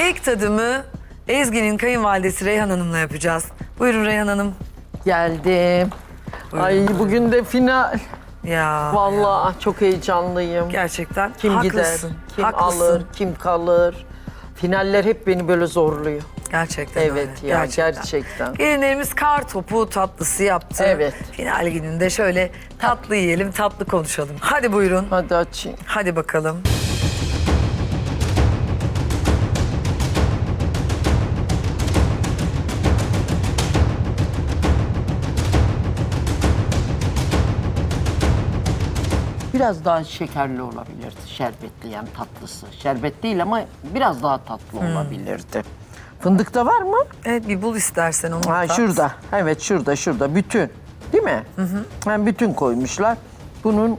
İlk tadımı Ezgi'nin kayınvalidesi Reyhan Hanım'la yapacağız. Buyurun Reyhan Hanım. Geldim. Ay bugün de final. Ya Vallahi çok heyecanlıyım. gerçekten Kim haklısın. gider, kim haklısın. alır, kim kalır. Finaller hep beni böyle zorluyor. Gerçekten Evet öyle. ya gerçekten. Gelinlerimiz kar topu tatlısı yaptı. Evet. Final gününde şöyle tatlı yiyelim, tatlı konuşalım. Hadi buyurun. Hadi açayım. Hadi bakalım. Biraz daha şekerli olabilirdi. Şerbetli yani tatlısı. Şerbet değil ama biraz daha tatlı Hmm. olabilirdi. Fındıkta var mı? Evet bir bul istersen onu. Ha tat. şurada. Evet şurada şurada bütün. Değil mi? Hı hı. bütün koymuşlar. Bunun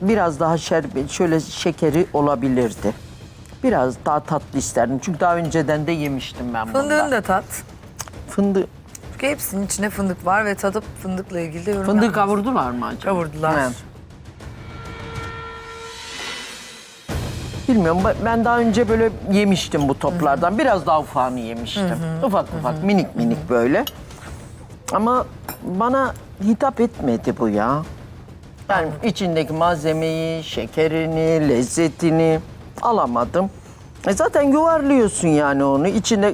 biraz daha şerbet şöyle şekeri olabilirdi. Biraz daha tatlı isterdim. Çünkü daha önceden de yemiştim ben bundan. Fındığını da tat. Fındık. Çünkü hepsinin içine fındık var ve tadıp fındıkla ilgili de yorum Fındık kavurdular mı acaba? Kavurdular. He. Bilmiyorum ben- daha önce böyle yemiştim bu toplardan. Biraz daha ufağını yemiştim. Ufak ufak minik minik böyle. Ama bana hitap etmedi bu ya. Yani içindeki malzemeyi, şekerini, lezzetini alamadım. E zaten yuvarlıyorsun yani onu. İçine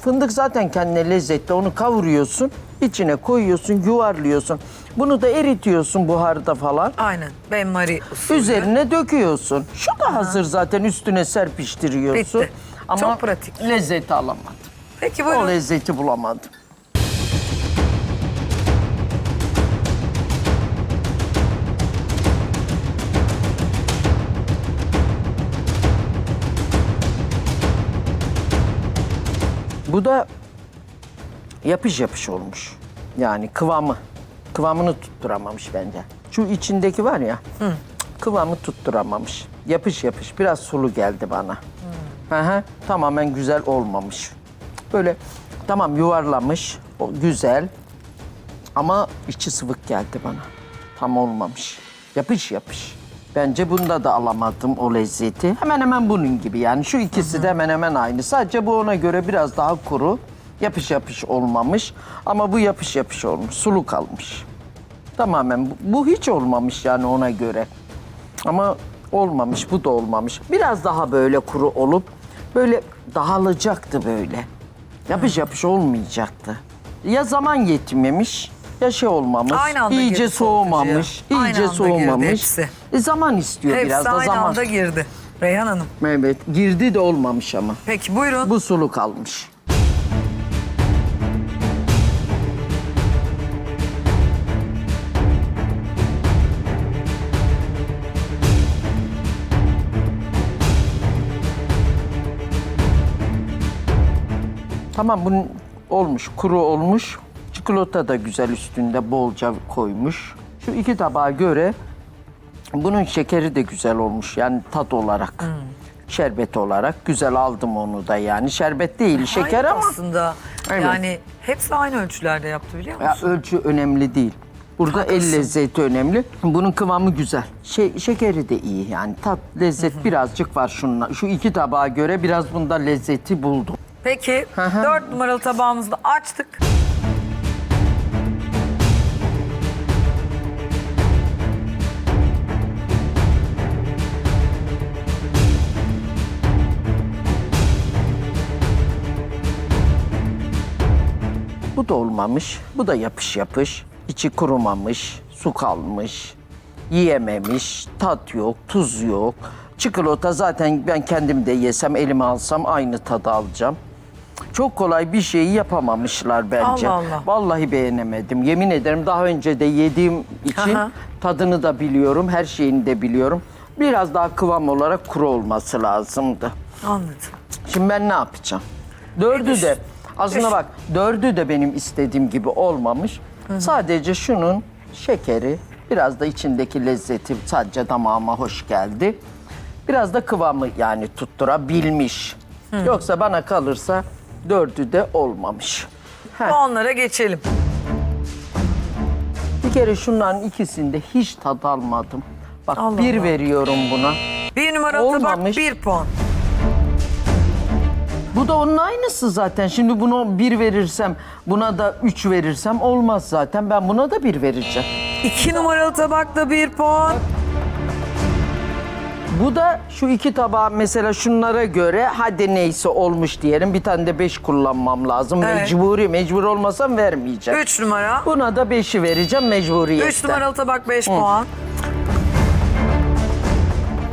fındık zaten kendine lezzetli. Onu kavuruyorsun, içine koyuyorsun, yuvarlıyorsun. Bunu da eritiyorsun buharda falan. Aynen. Ben Marie usulü. Üzerine döküyorsun. Şu da hazır zaten üstüne serpiştiriyorsun. Bitti. Ama Çok pratik. lezzeti alamadım. Peki O buyurun. lezzeti bulamadım. Bu da yapış yapış olmuş. Yani kıvamı. Kıvamını tutturamamış bence. Şu içindeki var ya. Kıvamı tutturamamış. Yapış yapış. Biraz sulu geldi bana. Hı hı. Tamamen güzel olmamış. Böyle tamam yuvarlamış. O güzel. Ama içi sıvık geldi bana. Tam olmamış. Yapış yapış. Bence bunda da alamadım o lezzeti. Hemen hemen bunun gibi yani. Şu ikisi de hemen hemen aynı. Sadece bu ona göre biraz daha kuru. Yapış yapış olmamış. Ama bu yapış yapış olmuş. Sulu kalmış. Tamamen bu, bu hiç olmamış yani ona göre. Ama olmamış, bu da olmamış. Biraz daha böyle kuru olup böyle dağılacaktı böyle. Yapış yapış olmayacaktı. Ya zaman yetmemiş ya şey olmamış. Aynı anda iyice girdi soğumamış. soğutucuya. Aynı iyice anda girdi soğumamış. hepsi. E, zaman istiyor Hepsi biraz da aynı zaman. anda girdi. Reyhan Hanım. Evet, girdi de olmamış ama. Peki buyurun. Bu sulu kalmış. Tamam bunun olmuş, kuru olmuş. Çikolata da güzel üstünde bolca koymuş. Şu iki tabağa göre bunun şekeri de güzel olmuş yani tat olarak. Şerbet olarak güzel aldım onu da yani. Şerbet değil, şeker Aynı ama aslında. Evet. Yani hepsi aynı ölçülerde yaptı biliyor ya musun? ölçü önemli değil. Burada Haklısın. el lezzeti önemli. Bunun kıvamı güzel. Şey, şekeri de iyi yani. Tat, lezzet birazcık var şununla. Şu iki tabağa göre biraz bunda lezzeti buldum. Peki hı. dört numaralı tabağımızı da açtık. Bu da olmamış. Bu da yapış yapış. İçi kurumamış, su kalmış. Yiyememiş, tat yok, tuz yok. Çikolata zaten ben kendim de yesem, elime alsam aynı tadı alacağım. Çok kolay bir şeyi yapamamışlar bence. Allah Allah. Vallahi beğenemedim. Yemin ederim daha önce de yediğim için Aha. tadını da biliyorum, her şeyini de biliyorum. Biraz daha kıvam olarak kuru olması lazımdı. Anladım. Şimdi ben ne yapacağım? Dördü de aslında bak dördü de benim istediğim gibi olmamış. Sadece şunun şekeri, biraz da içindeki lezzeti sadece damağıma hoş geldi. Biraz da kıvamı yani tutturabilmiş. Yoksa bana kalırsa dördü de olmamış. Heh, Puanlara geçelim. bir kere şunların ikisinde hiç tad almadım. Bak Allah bir Allah. veriyorum buna. Bir numaralı tabak Olmamış. bir puan. Bu da onun aynısı zaten. Şimdi buna bir verirsem, buna da üç verirsem olmaz zaten. Ben buna da bir vereceğim. İki numaralı tabakta bir puan. Bu da şu iki tabağı mesela şunlara göre hadi neyse olmuş diyelim. Bir tane de beş kullanmam lazım. Evet. Mecburi, mecbur olmasam vermeyeceğim. Üç numara. Buna da beşi vereceğim mecburiyetten. Üç numaralı tabak beş puan.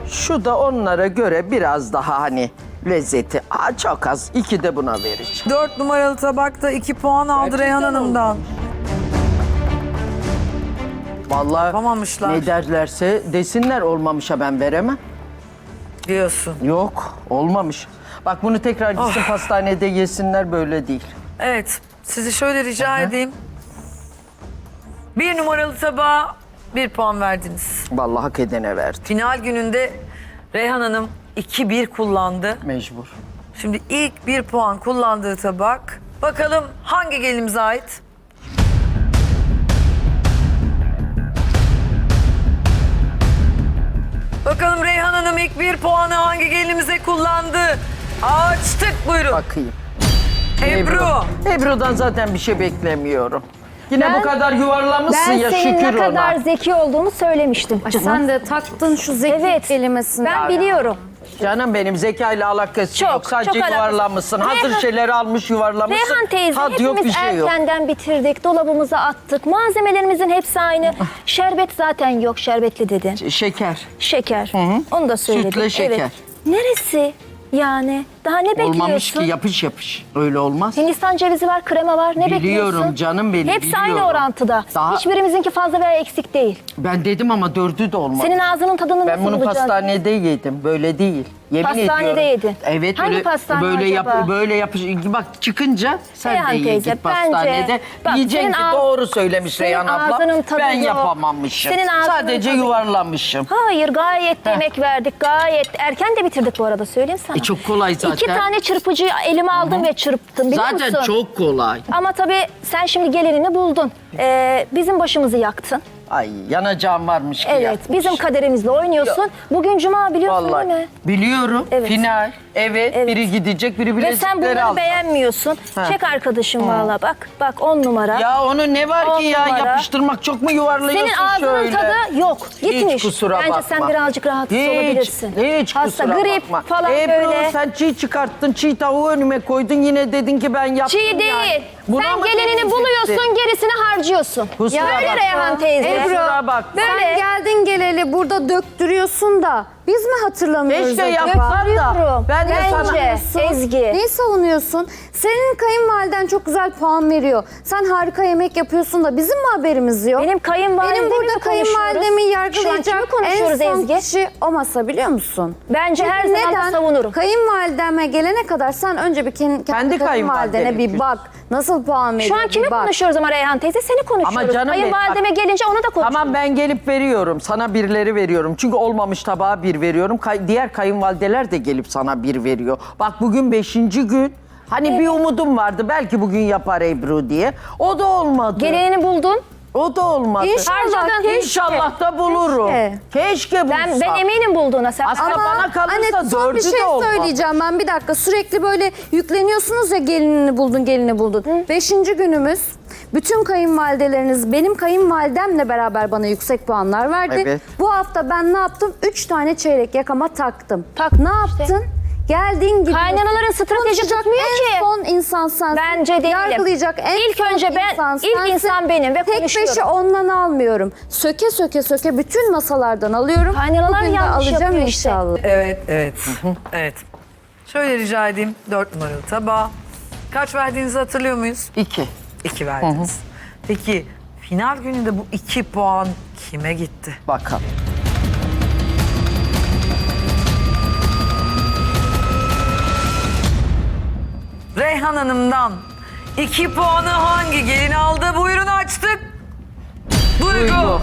Şu da onlara göre biraz daha hani lezzeti. Aa, çok az. İki de buna vereceğim. Dört numaralı tabakta iki puan aldı Gerçekten Reyhan Hanım'dan. Vallahi Yapamamışlar. ne derlerse desinler olmamışa ben veremem. Diyorsun. Yok olmamış. Bak bunu tekrar gitsin Oh. pastanede yesinler böyle değil. Evet. Sizi şöyle rica edeyim. Bir numaralı tabağa bir puan verdiniz. Vallahi hak edene verdi. Final gününde Reyhan Hanım 2-1 kullandı. Mecbur. Şimdi ilk bir puan kullandığı tabak. Bakalım hangi gelinimize ait? Bakalım Reyhan Hanım ilk bir puanı hangi gelinimize kullandı? Açtık buyurun. Bakayım. Ebru. Ebru'dan zaten bir şey beklemiyorum. Yine Ben- bu kadar yuvarlamışsın Ben ya senin şükür ne kadar ona. zeki olduğunu söylemiştim. Sen de taktın şu zeki Evet. kelimesini. Ben biliyorum. Canım benim zekayla alakası Çok, yok. Sadece çok alakası. yuvarlamışsın. Hazır Reyhan- şeyleri almış yuvarlamışsın. Reyhan teyze Tat yok bir hepimiz şey yok. erkenden bitirdik, dolabımıza attık. Malzemelerimizin hepsi aynı. Şerbet zaten yok, şerbetli dedin. Şeker. Şeker. Onu da söyledik. Sütle şeker. Evet. Neresi? Yani daha ne bekliyorsun? Olmamış ki yapış yapış. Öyle olmaz. Hindistan cevizi var, krema var. Ne Biliyorum bekliyorsun? canım benim, Hepsi aynı biliyorum. orantıda. Daha- Hiçbirimizinki fazla veya eksik değil. Ben dedim ama dördü de olmadı. Senin ağzının tadını Ben nasıl bunu bulacaksın? pastanede yedim. Böyle değil. Yemin Pastanede ediyorum. yedin. Evet Hangi böyle pastane böyle acaba? yap böyle yapış bak çıkınca sen Reyhan de ye teyze, git pastanede. bence- bak, Yiyeceksin ki doğru söylemiş Reyhan abla. Ben yapamamışım. Senin Sadece tadı- yuvarlamışım. Hayır gayet de emek verdik gayet. Erken de bitirdik bu arada söyleyeyim sana. E, çok kolay zaten. İki tane çırpıcıyı elime aldım ve çırptım biliyor Zaten musun? çok kolay. Ama tabii sen şimdi gelinini buldun. Ee, bizim başımızı yaktın. Ay yanacağım varmış ki Evet yapmış. bizim kaderimizle oynuyorsun. Bugün cuma biliyorsun Vallahi değil mi? biliyorum. Evet. Final. Evet, Evet. biri gidecek, biri Ve bilezikleri sen bunları alacak. beğenmiyorsun. Ha. Çek arkadaşım valla bak. Bak on numara. Ya onun ne var On ki ya numara. yapıştırmak çok mu yuvarlıyorsun Senin ağzının şöyle? tadı yok. Gitmiş. Hiç kusura Bence bakma. sen birazcık rahatsız hiç, olabilirsin. Hiç Hasta, kusura grip bakma. falan Ebru böyle. sen çiğ çıkarttın, çiğ tavuğu önüme koydun yine dedin ki ben yaptım Çiğ değil. yani. Buna Sen mı gelinini deneyeceksin? buluyorsun, gerisini harcıyorsun. Kusura Böyle bakma. Reyhan teyze. Ebru, Kusura bakma. Böyle. Sen geldin geleli burada döktürüyorsun da biz mi hatırlamıyoruz Keşke acaba? yapsan da. Ben de sana... Bence. Ezgi. Neyi savunuyorsun? Senin kayınvaliden çok güzel puan veriyor. Sen harika yemek yapıyorsun da bizim mi haberimiz yok? Benim kayınvalidemi Benim burada mi konuşuyoruz? kayınvalidemi Şu an yargılayacak kimi en konuşuyoruz son Ezgi? kişi o masa biliyor musun? Bence her Çünkü zaman da savunurum. Kayınvalideme gelene kadar sen önce bir kendi, kendi Kendi kayınvalidene kayınvalidene bir bak. Nasıl puan veriyor Şu an kimi bir bak. konuşuyoruz ama Reyhan teyze? Seni konuşuyoruz. Ama canım benim, Kayınvalideme gelince onu da konuşuyoruz. Tamam ben gelip veriyorum. Sana birleri veriyorum. Çünkü olmamış tabağa bir veriyorum. Kay- diğer kayınvalideler de gelip sana bir veriyor. Bak bugün beşinci gün. Hani bir umudum vardı. Belki bugün yapar Ebru diye. O da olmadı. Gelinini buldun. O da olmadı. İnşallah, Harcadın. keşke. İnşallah da bulurum. Keşke. Keşke bulsam. Ben, ben eminim bulduğuna. Sen Aslında bana kalırsa anne, son dördü bir şey de olmaz. söyleyeceğim ben bir dakika. Sürekli böyle yükleniyorsunuz ya gelinini buldun, gelini buldun. Beşinci günümüz. Bütün kayınvalideleriniz benim kayınvalidemle beraber bana yüksek puanlar verdi. Evet. Bu hafta ben ne yaptım? Üç tane çeyrek yakama taktım. Tak ne işte. yaptın? Geldin gidiyorsun. Kaynanaların strateji tutmuyor en ki. son insan sensin. Bence değilim. Yargılayacak en İlk son önce ben- insan ilk sensin. insan benim ve Tek konuşuyorum. beşi ondan almıyorum. Söke söke söke bütün masalardan alıyorum. Kaynanalar Bugün de yanlış alacağım yapıyor işte. inşallah. Evet, evet. evet. Şöyle rica edeyim. Dört numaralı tabağa. Kaç verdiğinizi hatırlıyor muyuz? İki. İki verdiniz. Peki final gününde bu iki puan kime gitti? Bakalım. Reyhan Hanım'dan iki puanı hangi gelin aldı? Buyurun açtık. Duygu. Duygu.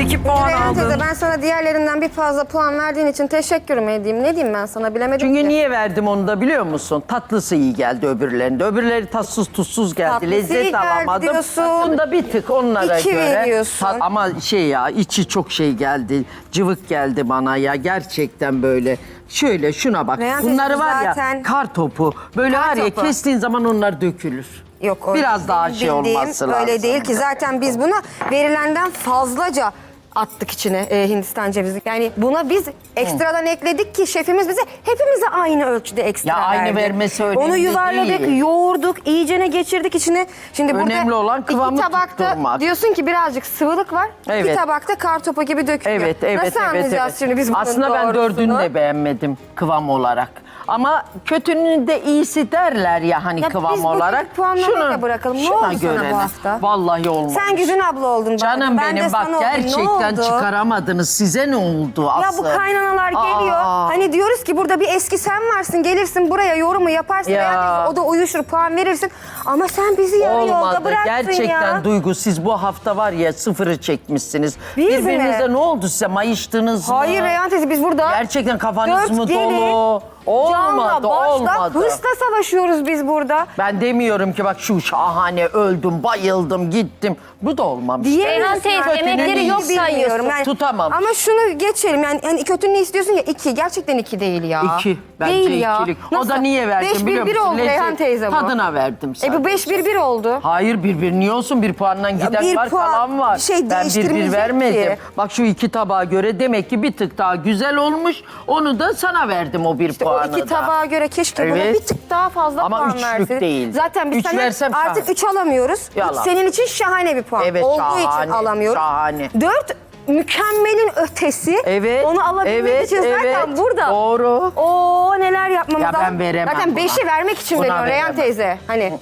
İki puan Reyhan aldın. teyze ben sana diğerlerinden bir fazla puan verdiğin için teşekkür mü edeyim? Ne diyeyim ben sana bilemedim Çünkü ki. niye verdim onu da biliyor musun? Tatlısı iyi geldi öbürlerinde. Öbürleri tatsız tuzsuz geldi. Tatlısı iyi Lezzet geldi alamadım. diyorsun. Bunda bir tık onlara İki göre. veriyorsun. Tat- ama şey ya içi çok şey geldi. Cıvık geldi bana ya. Gerçekten böyle Şöyle şuna bak. Reyhan Bunları var ya zaten- kar topu. Böyle Kar var ya topu. kestiğin zaman onlar dökülür. Yok o Biraz daha benim şey bildiğim olması lazım. Öyle değil ki zaten biz buna verilenden fazlaca attık içine e, Hindistan cevizi. Yani buna biz ekstradan ekledik ki şefimiz bize hepimize aynı ölçüde ekstra Ya aynı verdi. vermesi önemli Onu yuvarladık, değil. yoğurduk, iyicene geçirdik içine. Şimdi burada Önemli olan kıvamı iki tabakta tutturmak. diyorsun ki birazcık sıvılık var. Evet. Bir tabakta kar topu gibi dökülüyor. Evet, evet, Nasıl evet. anlayacağız evet. şimdi biz bunun Aslında ben doğrusunu? dördünü de beğenmedim kıvam olarak. Ama kötünün de iyisi derler ya hani Ya kıvam biz bu olarak. puanlamayı da bırakalım. Ne oldu sana bu hafta? Vallahi olmamış. Sen Güzin abla oldun. bana. Canım Ben de benim bak sana oldum. Ne gerçekten oldu? çıkaramadınız. Size ne oldu Ya Aslı? bu kaynanalar geliyor. Aa. Hani diyoruz ki burada bir eski sen varsın. Gelirsin buraya yorumu yaparsın. Ya. beğenmezsin, O da uyuşur puan verirsin. Ama sen bizi yarı yolda Olmadı. bıraktın Gerçekten ya. Duygu siz bu hafta var ya sıfırı çekmişsiniz. Biz mi? Birbirinize ne oldu size? Mayıştınız mı? Hayır Reyhan teyze biz burada Gerçekten kafanız dört mı deli, dolu? Canla Olmadı, başla olmadı. hırsla savaşıyoruz biz burada. Ben demiyorum ki bak şu şahane öldüm, bayıldım, gittim. Bu da olmamış. Diyemiyorsun Reyhan teyze, artık. yemekleri yok bilmiyorum. sayıyorsun. Yani, Tutamam. Ama şunu geçelim yani, yani kötü ne istiyorsun ya iki. Gerçekten iki değil ya. İki. Bence değil ya. ikilik. O Nasıl? da niye verdim Beş, biliyor bir, bir musun? oldu Reyhan teyze bu. Tadına verdim E sadece. bu beş bir bir oldu. Hayır bir bir niye olsun bir puandan giden bir var puan kalan var. bir şey ben bir bir değiştirmeyecek vermedim. ki. Bak şu iki tabağa göre demek ki bir tık daha güzel olmuş. Onu da sana verdim o bir İşte puanı o iki da. tabağa göre keşke buna Evet. bir tık daha fazla Ama puan üçlük versin. değil. Zaten biz Üç artık şahane. üç alamıyoruz. Üç Yalan. senin için şahane bir puan. Evet, Olduğu şahane, için alamıyoruz. şahane. Dört mükemmelin ötesi. Evet. Onu alabilmek evet, için zaten evet. burada. Doğru. Oo neler yapmamız Ya ben veremem Zaten buna. beşi vermek için Buna veriyorsun Reyhan veremem. teyze. Hani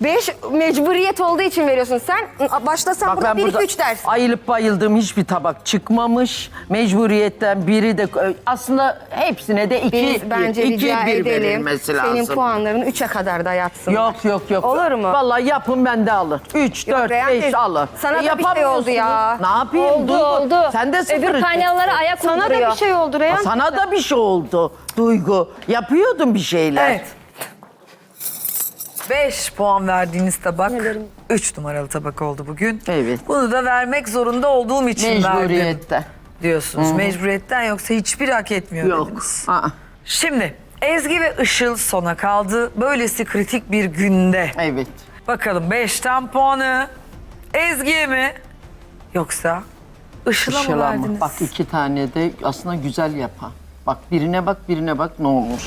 beş mecburiyet olduğu için veriyorsun. Sen başlasan Bak burada ben bir burada iki üç dersin. ayılıp bayıldığım hiçbir tabak çıkmamış. Mecburiyetten biri de aslında hepsine de iki, Biz bence iki rica bir edelim. verilmesi lazım. Senin puanların üçe kadar da yatsın. Yok yok yok. Olur mu? Vallahi yapın ben de alır. 3, Yok, 4, Reyhan 5 teyze, alır. sana da bir şey oldu ya. Ne yapayım? Oldu Duygu? oldu. Sen de sıfır Öbür kaynalara ayak Sana da bir şey oldu Reyhan. Sana da bir şey oldu Duygu. Yapıyordun bir şeyler. Evet. 5 puan verdiğiniz tabak 3 numaralı tabak oldu bugün. Evet. Bunu da vermek zorunda olduğum için verdim Mecburiyette. diyorsunuz. Mecburiyetten yoksa hiçbir hak etmiyor Yok. dediniz. Aa, Şimdi Ezgi ve Işıl sona kaldı. Böylesi kritik bir günde. evet. Bakalım 5'ten puanı Ezgi'ye mi yoksa Işıl'a mı Işıl ama verdiniz? bak iki tane de aslında güzel yapan. Bak birine bak birine bak ne olmuş.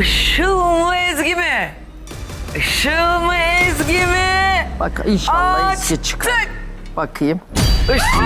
Işıl mı Ezgi mi? Işıl mı Ezgi mi? Bak inşallah eski çıkar. Bakayım. Işıl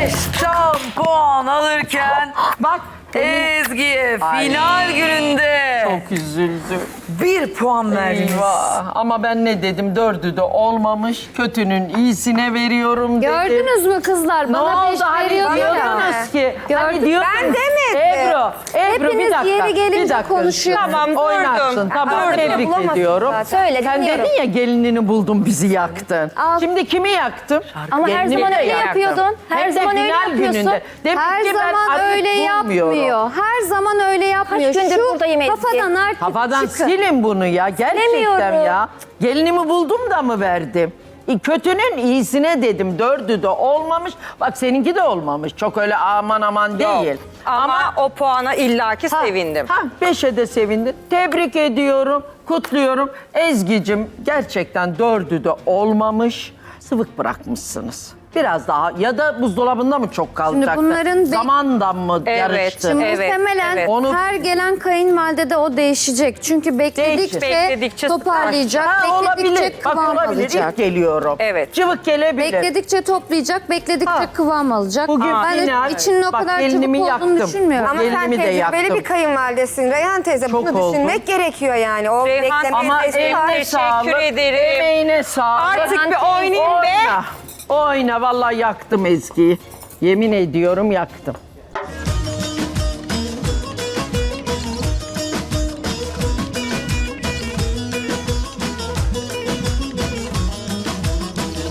5 tam puan alırken Bak Ezgi'ye Ay. final gününde çok üzüldüm. Bir puan verdiniz. Eyvah. Ama ben ne dedim? Dördü de olmamış. Kötünün iyisine veriyorum dedim. Gördünüz mü kızlar? Ne Bana oldu beş hani veriyordu ya. diyordunuz ki? Hani Gördüm. diyordunuz. Ben demedim. Ebru, Ebru bir Hepiniz dakika. yeri gelince bir dakika. konuşuyorsunuz. Tamam oynarsın. Tamam Durdum. tebrik Bulamazsın ediyorum. zaten. Söyle, Sen dinliyorum. dedin ya gelinini buldum bizi yaktın. Al. Şimdi kimi yaktım? Ama her zaman de öyle yaktım. yapıyordun. Her Hem de zaman öyle final yapıyorsun. gününde. Demek Her ki ben zaman öyle bulmuyorum. yapmıyor. Her zaman öyle yapmıyor. gündür Şu buradayım Ezgi. kafadan artık Kafadan çıkın. Silin bunu ya. Gerçekten Silemiyorum. ya. Gelinimi buldum da mı verdim? E, Kötünün iyisine dedim. Dördü de olmamış. Bak seninki de olmamış. Çok öyle aman aman değil. Ama, o puana illaki sevindim. Ha, beşe de sevindim. Tebrik ediyorum, kutluyorum. Ezgi'cim gerçekten dördü de olmamış. Sıvık bırakmışsınız. Biraz daha ya da buzdolabında mı çok kalacaktı? bunların be- Zamandan mı Evet, yarıştı? Şimdi Evet, muhtemelen evet. Onu- her gelen kayınvalide de o değişecek. Çünkü bekledikçe, Bekledikçe toparlayacak, Ha, bekledikçe olabilir. Bak kıvam olabilir. alacak. İlk geliyorum. Evet. Cıvık gelebilir. Bekledikçe toplayacak, bekledikçe Ha. kıvam alacak. Bugün ben de final. içinin o Bak, kadar çabuk gelinimi olduğunu yaktım. düşünmüyorum. Ama sen Gelinimi de tecrübeli yaktım. bir kayınvalidesin. Reyhan teyze Çok bunu oldu. düşünmek gerekiyor yani. O Reyhan bekleme Ama var. Teşekkür ederim. Emeğine sağlık. Artık bir oynayayım be. Oyna. Oyna vallahi yaktım Ezgi'yi. Yemin ediyorum yaktım.